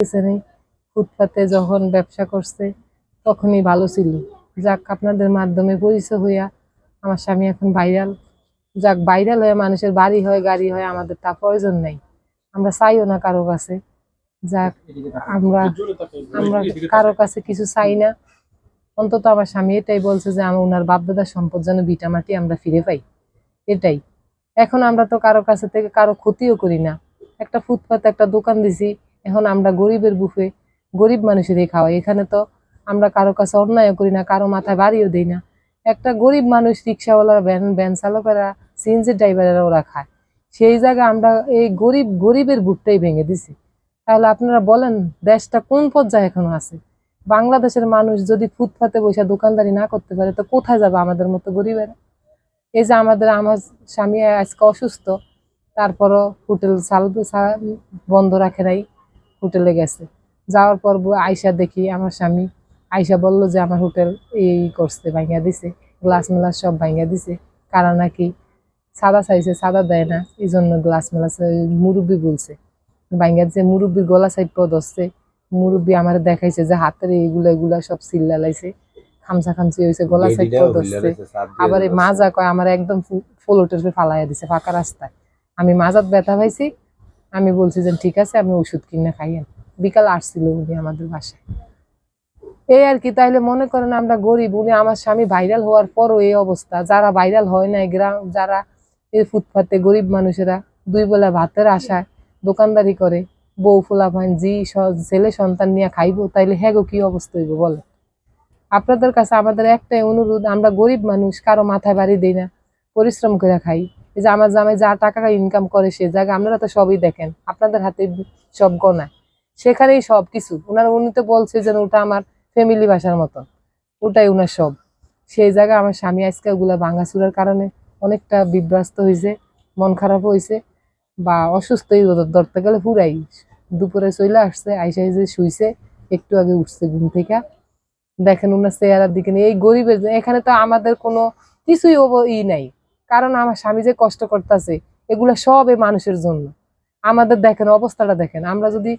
কিছু নেই ফুটপাতে যখন ব্যবসা করছে, তখনই ভালো ছিল। যাক, আপনাদের মাধ্যমে পরিচয় হইয়া আমার স্বামী এখন ভাইরাল। যাক, ভাইরাল হয়ে মানুষের বাড়ি হয়, গাড়ি হয়, আমাদের তা প্রয়োজন নেই। আমরা চাইও না কারও কাছে। যাক, আমরা আমরা কারও কাছে কিছু চাই না। অন্তত আমার স্বামী এটাই বলছে যে আমার ওনার বাপদাদার সম্পদ যেন ভিটামাটি আমরা ফিরে পাই। এটাই। এখন আমরা তো কারও কাছে থেকে কারও ক্ষতিও করি না। একটা ফুটপাতে একটা দোকান দিছি এখন আমরা গরিবের বুফে, গরিব মানুষেরই খাওয়াই। এখানে তো আমরা কারও কাছে অন্যায় করি না, কারও মাথায় বাড়িও দিই না। একটা গরিব মানুষ রিক্সাওয়ালারা ভ্যান ভ্যান চালকেরা, সিএনজি ড্রাইভারেরা ওরা খায়। সেই জায়গায় আমরা এই গরিব, গরিবের বুকটাই ভেঙে দিছি। তাহলে আপনারা বলেন, দেশটা কোন পর্যায়ে এখনও আছে? বাংলাদেশের মানুষ যদি ফুটপাতে বসে দোকানদারি না করতে পারে, তো কোথায় যাবে আমাদের মতো গরিবেরা? এই যে আমাদের, আমার স্বামী আজকে অসুস্থ, তারপরও হোটেল চাল বন্ধ রাখে নাই। হোটেলে গেছে। যাওয়ার পর আয়সা দেখি আমার স্বামী আয়সা বলল যে আমার হোটেল এই করছে ভাঙ্গা দিছে গ্লাস মেলা সব ভাঙ্গা দিছে। কারণ নাকি সাদা চাইছে সাদা দেয় না এই জন্য গ্লাস মেলাস মুরব্বী বলছে। ভাঙ্গা দিছে মুরব্বীর গলা সাইড পদ হচ্ছে মুরব্বী আমার দেখাইছে যে হাতের এইগুলা এগুলা সব সিল্লা লাইছে। খামসা খামসি হয়েছে গলা সাইড পদ হচ্ছে আবার এই মাজা কয় আমার একদম ফুল ফ্লোটের ফালাইয়া দিছে ফাঁকা রাস্তায়। আমি মাজাত ব্যথা পাইছি আমি বলছি যে, ঠিক আছে, আপনি ওষুধ কিনে খাইয়েন। বিকাল আসছিল উনি আমাদের বাসায়। এই আর কি, তাইলে মনে করেন আমরা গরিব, উনি আমার স্বামী ভাইরাল হওয়ার পরও এই অবস্থা। যারা ভাইরাল হয় নাই, গ্রাম, যারা এই ফুটপাতে গরিব মানুষেরা দুই বেলা ভাতের আশায় দোকানদারি করে, বউ ফুলা ভান জি ছেলে সন্তান নিয়ে খাইবো, তাইলে হ্যাগো কি অবস্থা হইব বলে আপনাদের কাছে আমাদের একটাই অনুরোধ, আমরা গরিব মানুষ, কারও মাথায় বাড়ি দিই না, পরিশ্রম করে খাই। এই যে আমার জামাই যা টাকা ইনকাম করে সে জায়গা, আপনারা তো সবই দেখেন। আপনাদের হাতে সব গনায় সেখানেই সব কিছু ওনার উনি তো বলছে যে ওটা আমার ফ্যামিলি বাসার মতন। ওটাই ওনার সব। সেই জায়গায় আমার স্বামী আজকে ওগুলা ভাঙাচুরার কারণে অনেকটা বিভ্রাস্ত হয়েছে, মন খারাপ হয়েছে বা অসুস্থই ধরতে গেলে পুরাই। দুপুরে চলে আসছে, আইসা যে শুইছে, একটু আগে উঠছে ঘুম থেকে। দেখেন ওনার চেহারার দিকে নিয়ে, এই গরিবের এখানে তো আমাদের কোনো কিছুই ই নাই। কারণ আমার স্বামী যে কষ্ট করতেছে, এগুলো সব এই মানুষের জন্য। আমাদের দেখেন, অবস্থাটা দেখেন। আমরা যদি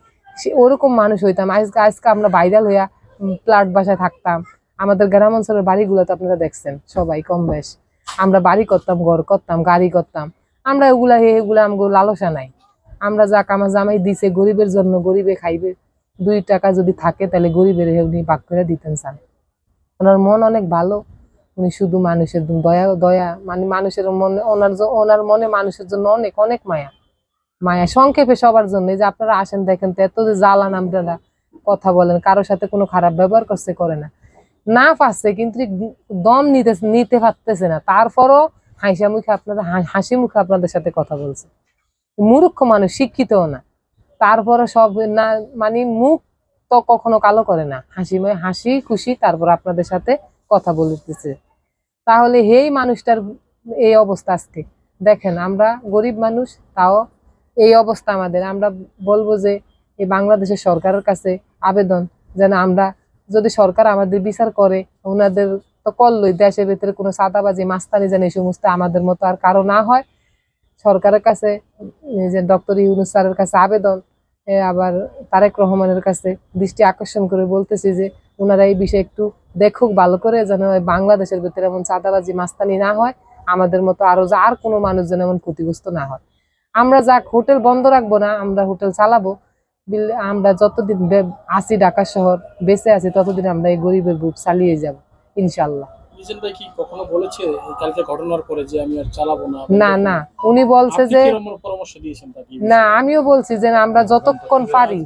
ওরকম মানুষ হইতাম, আজকে আজকে আমরা ভাইরাল হইয়া প্লাট বাসায় থাকতাম। আমাদের গ্রাম অঞ্চলের বাড়িগুলো তো আপনারা দেখছেন, সবাই কম বেশ। আমরা বাড়ি করতাম, ঘর করতাম, গাড়ি করতাম। আমরা এগুলা এগুলা আমগুলো লালসা নাই। আমরা যা কামা জামাই দিছে, গরিবের জন্য গরিবে খাইবে। দুই টাকা যদি থাকে, তাহলে গরিবের উনি ভাগ করে দিতেন চান ওনার মন অনেক ভালো। উনি শুধু মানুষের দয়া দয়া মানে মানুষের মনে, ওনার ওনার মনে মানুষের জন্য অনেক অনেক মায়া। মায়া সংক্ষেপে সবার জন্য যে আপনারা আসেন দেখেন তো, এত যে জ্বালান আপনারা কথা বলেন, কারোর সাথে কোনো খারাপ ব্যবহার করছে, করে না। না পাচ্ছে কিন্তু দম নিতে নিতে পারতেছে না। তারপরও হাসি মুখে আপনারা, হা- হাসি মুখে আপনাদের সাথে কথা বলছে। মূর্খ মানুষ, শিক্ষিতও না। তারপরে সব না মানে মুখ তো কখনো কালো করে না। হাসি হাসি, খুশি, তারপর আপনাদের সাথে কথা বলতেছে। তাহলে এই মানুষটার এই অবস্থা আজকে। দেখেন, আমরা গরিব মানুষ, তাও এই অবস্থা আমাদের। আমরা বলব যে, এই বাংলাদেশের সরকারের কাছে আবেদন যেন আমরা যদি সরকার আমাদের বিচার করে, ওনাদের তো করলোই, দেশের ভিতরে কোনো সাদাবাজি মাস্তানি যেন এই সমস্ত আমাদের মতো আর কারও না হয়। সরকারের কাছে যে ডক্টর ইউনুস স্যারের কাছে আবেদন আবার তারেক রহমানের কাছে দৃষ্টি আকর্ষণ করে বলতেছি যে, ওনারা এই বিষয়ে একটু দেখুক ভালো করে যেন বাংলাদেশের ভিতরে এমন চাঁদাবাজি মাস্তানি না হয় আমাদের মতো আরও যা আর কোনো মানুষ যেন এমন ক্ষতিগ্রস্ত না হয়। আমরা যাক হোটেল বন্ধ রাখব না আমরা হোটেল চালাবো। আমরা যতদিন আছি ঢাকা শহর বেঁচে আছি ততদিন আমরা এই গরিবের বুক চালিয়ে যাব ইনশাল্লাহ ভাই কি কখনো বলেছে কালকে ঘটনার পরে যে আমি আর চালাবো না? না না উনি বলছে যে পরামর্শ দিয়েছেন না আমিও বলছি যে আমরা যতক্ষণ পারি।